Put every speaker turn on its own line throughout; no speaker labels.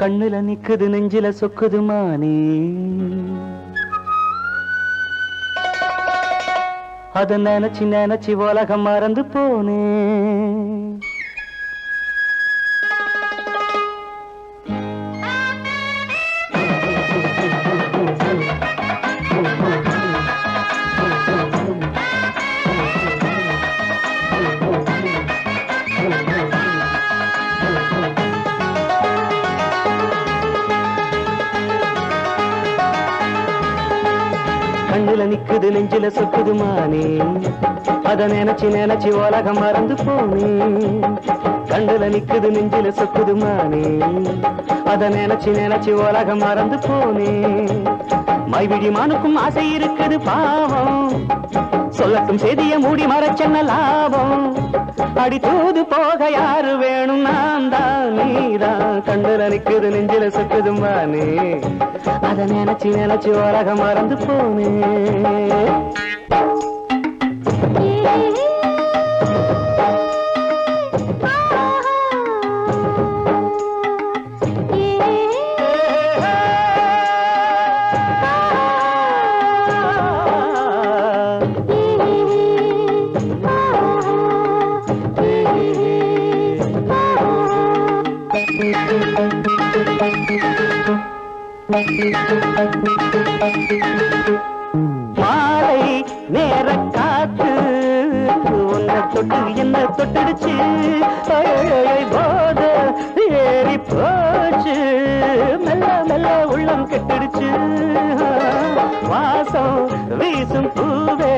கண்ணுல நிக்குது நெஞ்சில சொக்குது மானே. அத நினைச்சு நினைச்சு உலகம் மறந்து போனே. கண்ணுல நிக்குது நெஞ்சில சொக்குது மானே. அத நினைச்சு நினைச்சு உலகம் மறந்து போனே. கண்ணுல நிக்குது நெஞ்சில சொக்குது மானே. அத நினைச்சு நினைச்சு உலகம் மறந்து போனே. மைவிடி மானுக்கும் ஆசை இருக்குது பாவம். சொல்லட்டும் செய்திய மூடி மறைச்சென்ன லாபம். அடி தூது போக யாரு வேணும்? நான் தான் நீதான். கண்டுல நிக்குது நெஞ்சில சொக்குது மானே. அத நினைச்சு நினைச்சு உலகம் மறந்து போனே. மாலை நேர காத்து உன்னை தொட்டு என்ன தொட்டுடுச்சு. போத ஏறி போச்சு. மெல்ல மெல்ல உள்ளம் கெட்டுடுச்சு. வாசம் வீசும் பூவே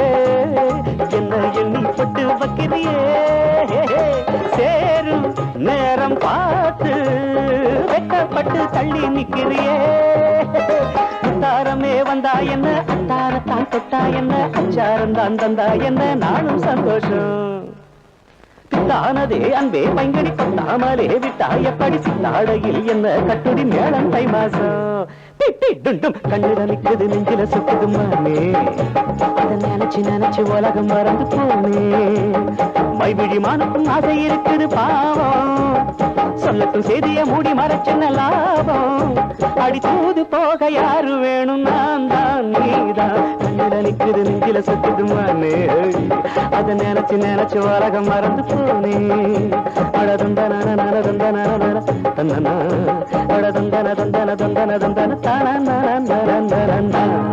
என்ன எண்ணி தொட்டு வைக்கிறியே. தள்ளி நிக்கிறியே? அத்தாரமே வந்தா என்ன? அத்தாரத்தான் தொட்டா என்ன? அச்சாரம் தான் தந்தா என்ன? நானும் சந்தோஷம். தானதே அன்பே பைங்கடி கொட்டாமலே விட்டா எப்படி சித்தாடையில் என்ன கட்டுடி மேளம் தை மாசம் திட்டி டுண்டும் கண்ணிட நிக்குது நெஞ்சில சுத்துது மானே அதை நினைச்சு நினைச்சு உலகம் மறந்து போனே. மைவிழி மானுக்கும் ஆசை இருக்குது பாவம். சொல்லட்டும் செய்திய மூடி மறைச்சென்ன லாபம். அடித்தூது போக யாரு வேணும்? நான் தான் நீதான் கண்ணிட நிக்குது நெஞ்சில சுத்துது மானே அதை நினைச்சு நினைச்சு உலகம் மறந்து போனே. அடதந்தன நல தந்தன அடதந்தன தந்தன தந்தன தந்தன தன நல நல நல